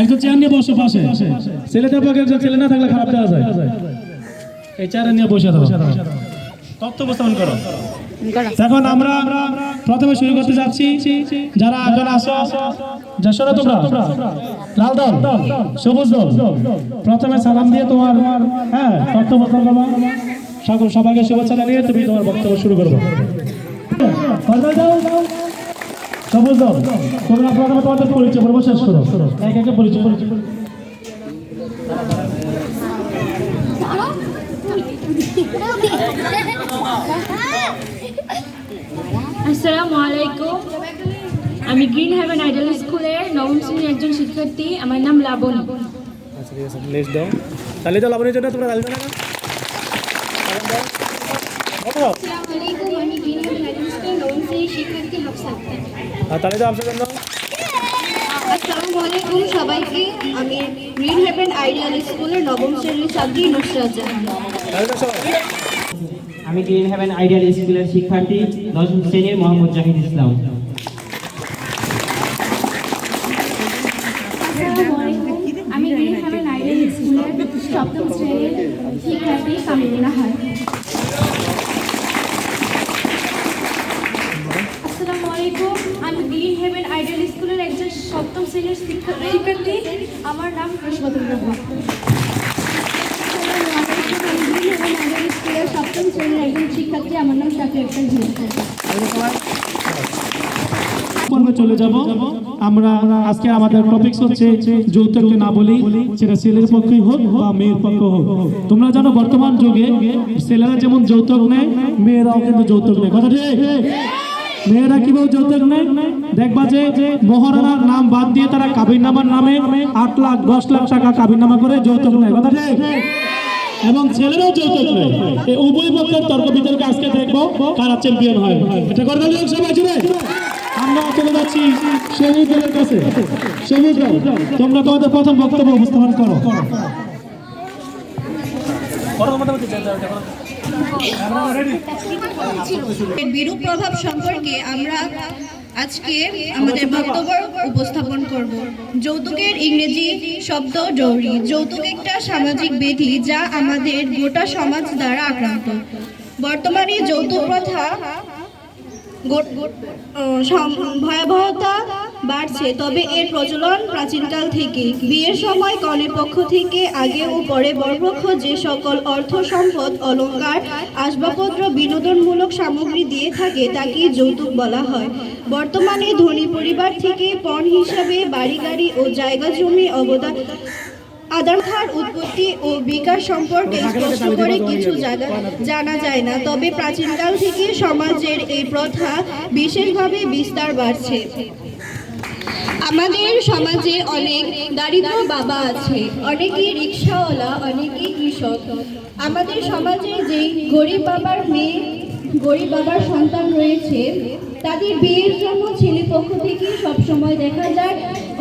একজন চেয়ার নিয়ে বসো পাশে। ছেলেটার পক্ষে একজন ছেলে না থাকলে খারাপ দেওয়া যায়। এই চেয়ারে নিয়ে বসে দাও তথ্য উপস্থাপন করো। এখন আমরা প্রথমে শুরু করতে যাচ্ছি। যারা এখন আসো যশোর তোমরা? লাল দল, সবুজ দল। প্রথমে সালাম দিয়ে তোমার হ্যাঁ তথ্য উপস্থাপন করবা সকল সবাইকে শুভেচ্ছা জানিয়ে তুমি তোমার বক্তব্য শুরু করব। যাও? সবুজ তোমরা প্রথমে তোমাদের পরিচয় পর্ব শেষ করো। এক একে পরিচয় পরিচয় আসসালামু আলাইকুম। আমি গ্রিন হেভেন আইডল স্কুলের নবম শ্রেণির একজন শিক্ষার্থী। আমার নাম লাবণী। আচ্ছা ঠিক আছে নেক্সট দাও। তাহলে তো লাভনের জন্য তোমরা তালি আসসালামু আলাইকুম আমি গ্রিন হেভেন আইডল স্কুলের নবম শ্রেণির শিক্ষার্থী হাফসা আক্তার। আর তাহলে তো আপনার জন্য আসসালামু আলাইকুম সবাইকে। আমি গ্রিন হেভেন আইডিয়াল স্কুলের নবম শ্রেণির ছাত্রী নুসরাত জাহান। আমি গ্রিন হেভেন আইডিয়াল স্কুলের শিক্ষার্থী দশম শ্রেণির মোহাম্মদ জাহিদ ইসলাম। আমি গ্রিন হেভেন আইডিয়াল স্কুলের একজন সপ্তম শ্রেণির শিক্ষার্থী। আমার নাম সপ্তম শ্রেণির একজন শিক্ষার্থী আমার নাম চলে যাব। আমরা আজকে আমাদের টপিকস হচ্ছে যৌতুককে না বলি, সেটা ছেলের পক্ষেই হোক বা মেয়ের পক্ষে হোক। তোমরা জানো বর্তমান যুগে ছেলেরা যেমন যৌতুক নেয়, মেয়েরাও কিন্তু যৌতুক নেয়। কথা ঠিক? মেয়েরা কীভাবে যৌতুক নেয় দেখবা যে মহারানার নাম বাদ দিয়ে তারা কাবিরনামার নামে আট লাখ দশ লাখ টাকা কাবিরনামা করে যৌতুক নেয় কথা ঠিক এবং ছেলেরাও যৌতুক নেয় এই উভয় পক্ষের তর্ক বিতর্কে আজকে দেখব কারা চ্যাম্পিয়ন হয় এটা করতে হবে সবাই আমরা চলে যাচ্ছি সবুজ কাছে সবুজ তোমরা তোমাদের প্রথম বক্তব্য উপস্থাপন করো এর বিরূপ প্রভাব সম্পর্কে আমরা আজকে আমাদের বক্তব্য উপস্থাপন করব। যৌতুকের ইংরেজি শব্দ জরুরি। যৌতুক একটা সামাজিক বেধি যা আমাদের গোটা সমাজ দ্বারা আক্রান্ত। বর্তমানে যৌতুক প্রথা ভয়াবহতা বাড়ছে। তবে এর প্রচলন প্রাচীনকাল থেকে বিয়ের সময় কনের পক্ষ থেকে আগে ও পরে বরপক্ষ যে সকল অর্থ সম্পদ অলংকার আসবাবপত্র, বিনোদনমূলক সামগ্রী দিয়ে থাকে তাকে যৌতুক বলা হয়। বর্তমানে ধনী পরিবার থেকে পণ হিসাবে বাড়ি গাড়ি ও জায়গা জমি অবদান আধার উৎপত্তি ও বিকাশ সম্পর্কে স্পষ্ট করে কিছু জানা যায় না। তবে প্রাচীনকাল থেকে সমাজের এই প্রথা বিশেষভাবে বিস্তার বাড়ছে। আমাদের সমাজে অনেক দারিদ্র বাবা আছে অনেকেই রিক্সাওয়ালা অনেকেই কৃষক। আমাদের সমাজে যে গরিব বাবার মেয়ে, গরিব বাবার সন্তান রয়েছে, তাদের বিয়ের জন্য ছেলে পক্ষ থেকে সবসময় দেখা যায়।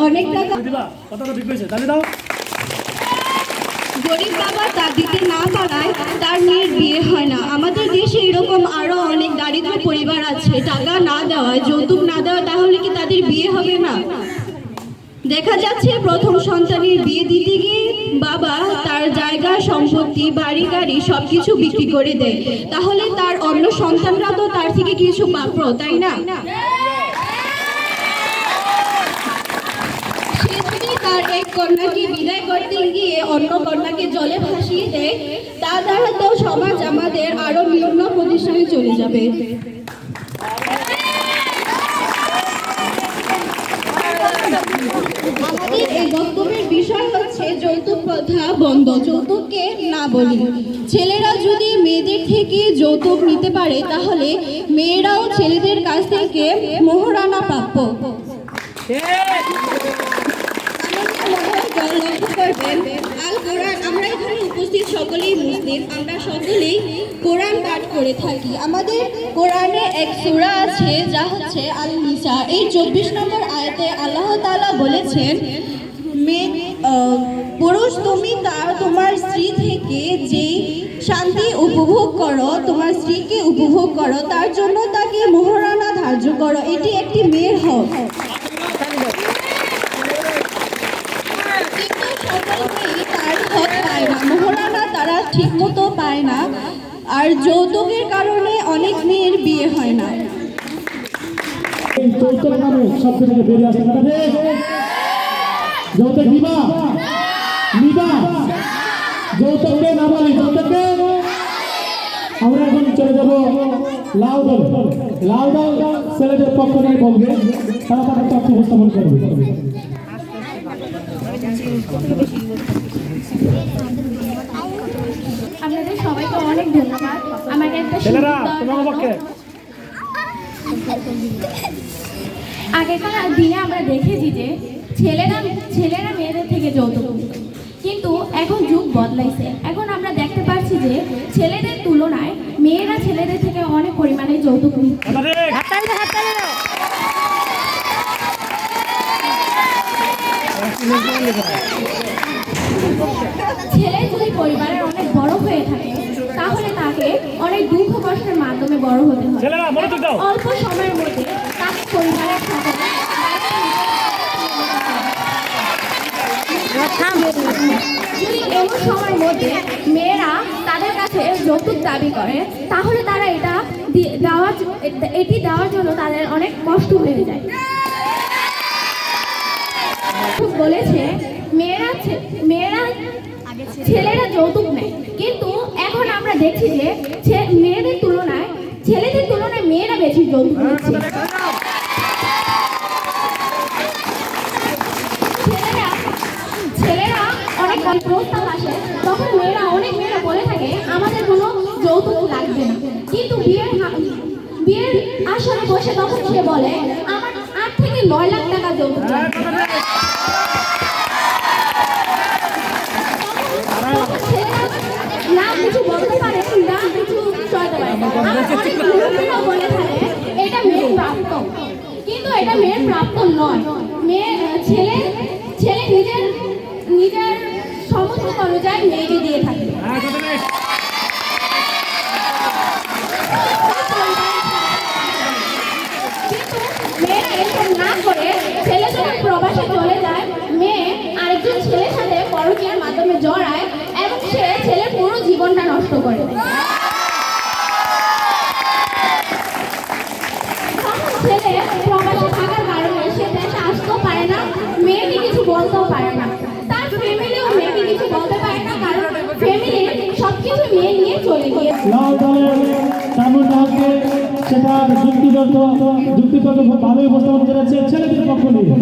অনেক টাকা দিবা কথাটা ঠিক হয়েছে তাহলে দাও গরিব বাবা তা দিতে না পারায় তার মেয়ের বিয়ে হয় না। আমাদের দেশে এরকম আরও অনেক দারিদ্র পরিবার আছে। টাকা না দেওয়ায় যৌতুক না দেওয়া, তাহলে কি তাদের বিয়ে হবে না? দেখা যাচ্ছে প্রথম সন্তানের বিয়ে দিতে গিয়ে বাবা তার জায়গা, সম্পত্তি, বাড়ি, গাড়ি সবকিছু বিক্রি করে দেয়। তাহলে তার অন্য সন্তানরা তো তার থেকে কিছু প্রাপ্য তাই না সে যদি তার এক কন্যাকে বিদায় করতে গিয়ে অন্য কন্যাকে জলে ভাসিয়ে দেয়। তা দ্বারা তো সমাজ আমাদের আরও নিম্ন প্রতিষ্ঠানে চলে যাবে। বিষয় হচ্ছে যৌতুক বন্ধ, যৌতুককে না বলি। ছেলেরা যদি মেয়েদের থেকে যৌতুক নিতে পারে, তাহলে মেয়েরাও ছেলেদের কাছ থেকে মোহরানা প্রাপ্য। লক্ষ্য করবেন আল কোরআন, আমরা এখানে উপস্থিত সকলেই মুসলিম, আমরা সকলেই কোরআন পাঠ করে থাকি। আমাদের কোরআনে এক সূরা আছে, যা হচ্ছে আল নিসা এই চব্বিশ নম্বর আয়াতে আল্লাহ তাআলা বলেছেন মেয়ে পুরুষ তুমি তার তোমার স্ত্রী থেকে যে শান্তি উপভোগ করো, তোমার স্ত্রীকে উপভোগ করো, তার জন্য তাকে মোহরানা ধার্য করো। এটি একটি মেয়ের হক। ঠিকমতো পায় না। আর যৌতুকের কারণে অনেক মেয়ের বিয়ে হয় না। থেকে আমরা এখন চলে যাব লাউ দল। লাউ দল ছেলেদের পক্ষ নিয়ে বলবে, তারা তাদের তথ্য উপস্থাপন করবে আপনাদের সবাইকে অনেক ধন্যবাদ আমাকে একটা ছেলেরা সুযোগ তোমার আগেকার দিনে আমরা দেখেছি যে ছেলেরা ছেলেরা মেয়েদের থেকে যৌতুক। কিন্তু এখন যুগ বদলাইছে। এখন আমরা দেখতে পাচ্ছি যে ছেলেদের তুলনায় মেয়েরা ছেলেদের থেকে অনেক পরিমাণে যৌতুক নিচ্ছে ছেলে যদি পরিবারের অনেক বড় হয়ে থাকে তাহলে তাকে অনেক দুঃখ কষ্টের মাধ্যমে বড় হতে হয়। অল্প সময়ের মধ্যে তাকে পরিবারের সাথে যদি এমন সময়ের মধ্যে মেয়েরা তাদের কাছে যৌতুক দাবি করে তাহলে তারা এটা দেওয়ার এটি দেওয়ার জন্য তাদের অনেক কষ্ট হয়ে যায়। বলেছে মেয়েরা ছে- মেয়েরা ছেলেরা যৌতুক নেয়। কিন্তু এখন আমরা দেখছি যে মেয়েদের ছেলেদের তুলনায় মেয়েরা বেশি যৌতুক নিচ্ছে ছেলেরা ছেলেরা অনেক প্রস্তাব আসে তখন মেয়েরা অনেক মেয়েরা বলে থাকে আমাদের কোনো যৌতুক লাগবে না। কিন্তু বিয়ের বিয়ের আসরে বসে তখন সে বলে আমার আট থেকে নয় লাখ টাকা যৌতুক লাগবে তখন ছেলেরা না কিছু বলতে পারে না কিছু চলতে পারে আর অনেক লোকেরা বলে থাকে মেয়ের কিন্তু এটা মেয়ের প্রাপ্ত নয় মেয়ে ছেলে ছেলে নিজের নিজের সমস্ত অনুযায়ী মেয়েকে দিয়ে থাকে মেয়েরা না করে ছেলে যখন প্রবাসে চলে যায় মেয়ে আরেকজন ছেলের সাথে পরকীয়ার মাধ্যমে জড়ায় এবং সে ছেলের পুরো জীবনটা নষ্ট করে তখন ছেলে প্রবাসে থাকার কারণে সে দেশে আসতেও পারে না মেয়েকে কিছু বলতেও পারে না তার ফ্যামিলিও মেয়েকে কিছু বলতে পারে না কারণ ফ্যামিলি সবকিছু মেয়ে নিয়ে লাউ দলের তেমন হচ্ছে সেটা যুক্তিগত যুক্তিগত ভাবে উপস্থাপন করেছে ছেলেদের পক্ষ নিয়ে।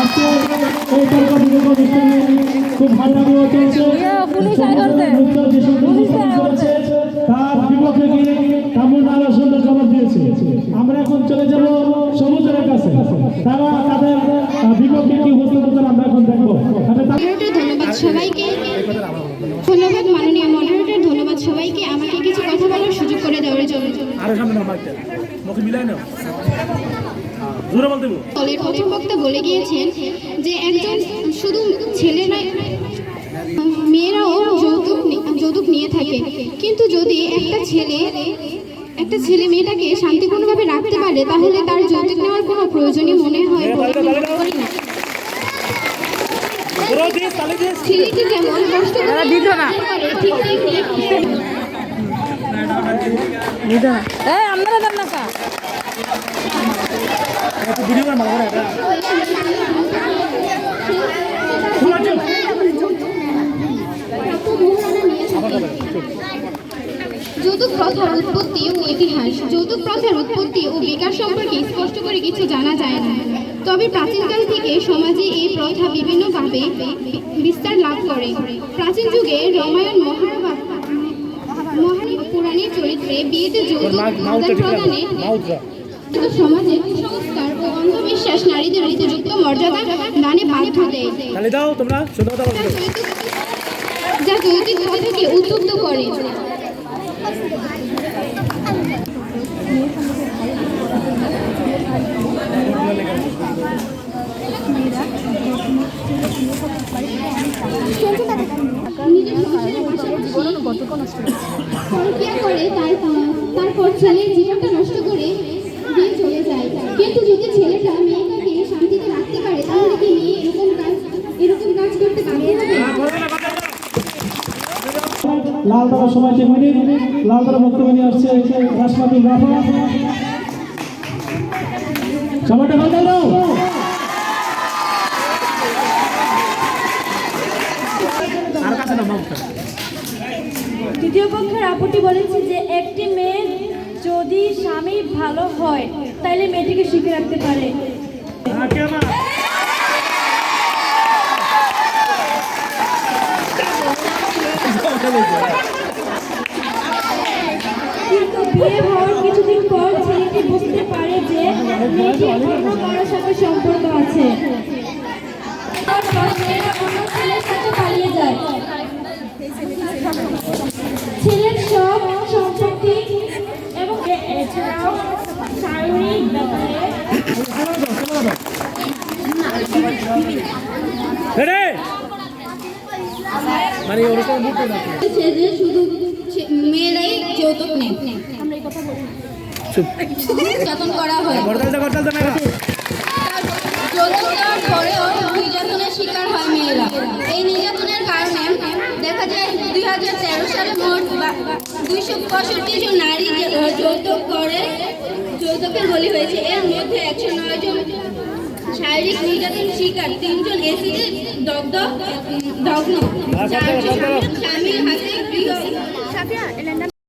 আজকে এই তর্ক বিতর্ক অনুষ্ঠানে খুব ভালো চলছে তার বিপক্ষে গিয়ে আরও সুন্দর জবাব দিয়েছে। আমরা এখন চলে যাব সমুদ্রের কাছে। তারা তাদের বিপক্ষে কি উপস্থাপন করে আমরা এখন দেখব। ধন্যবাদ সবাইকে ধন্যবাদ মাননীয় মডারেটর ধন্যবাদ সবাইকে আমাকে কিছু কথা বলার সুযোগ করে দেওয়ার জন্য আরও সামনে নাও মাইকটা মুখে মিলাই নাও। জোরে বলতে বলো দলের প্রথম বক্তা বলে গিয়েছেন যে একজন শুধু ছেলে নয় মেয়েরাও যৌতুক যৌতুক নিয়ে থাকে। কিন্তু যদি একটা ছেলে একটা ছেলে মেয়েটাকে শান্তিপূর্ণভাবে রাখতে পারে তাহলে তার যৌতুক নেওয়ার কোনো প্রয়োজনই মনে হয় বলে মনে করি না। ছেলেটি যেমন কষ্ট করে ঠিক আপনারা দেন না কা। যৌতুক প্রথার উৎপত্তি ও ইতিহাস যৌতুক প্রথার উৎপত্তি ও বিকাশ সম্পর্কে স্পষ্ট করে কিছু জানা যায় না। তবে প্রাচীনকাল থেকে সমাজে এই প্রথা বিভিন্নভাবে বিস্তার লাভ করে। প্রাচীন যুগে রামায়ণ মহাভারত মহাভারত চরিত্রে বিয়েতে যৌতুক আদান প্রদানে সমাজে কুসংস্কার ও অন্ধবিশ্বাস নারীদের উপযুক্ত মর্যাদা দানে বাধ্য দেয়। যা যৌতুক প্রথাকে উদ্বুদ্ধ করে। সংসারের পাশাপাশি পরকীয়া করে তারপর তারপর ছেলের জীবনটা নষ্ট করে দিয়ে চলে যায়। কিন্তু যদি ছেলেটা মেয়েটাকে শান্তিতে রাখতে পারে তাহলে কি মেয়ে এরকম কাজ এরকম কাজ করতে বাধ্য হবে? করার সময় তিন মিনিট লাল দলের বক্তব্য নিয়ে আসছে রাসমাতুল রাফা। সময়টা আপত্তি বলেছে যে একটি মেয়ে যদি স্বামী ভালো হয় তাহলে মেয়েটিকে শিখে রাখতে পারে। কিন্তু বিয়ে হওয়ার কিছুদিন পর ছেলেটি বুঝতে পারে যে মেয়েটি অন্য কারোর সাথে সম্পর্ক এছাড়াও শারীরিক ব্যাপারে বলছে যে শুধু মেয়েরাই যৌতুক নেই নির্যাতন করা হয়। হাজার তেরো সালে মোট দুইশো পঁয়ষট্টি জন নারী যৌতুক করে যৌতুকের বলি হয়েছে। এর মধ্যে একশো নয় জন শারীরিক নির্যাতন শিকার তিনজন এসিডে দগ্ধ দগ্ন। চারজন স্বামীর হাতে গৃহ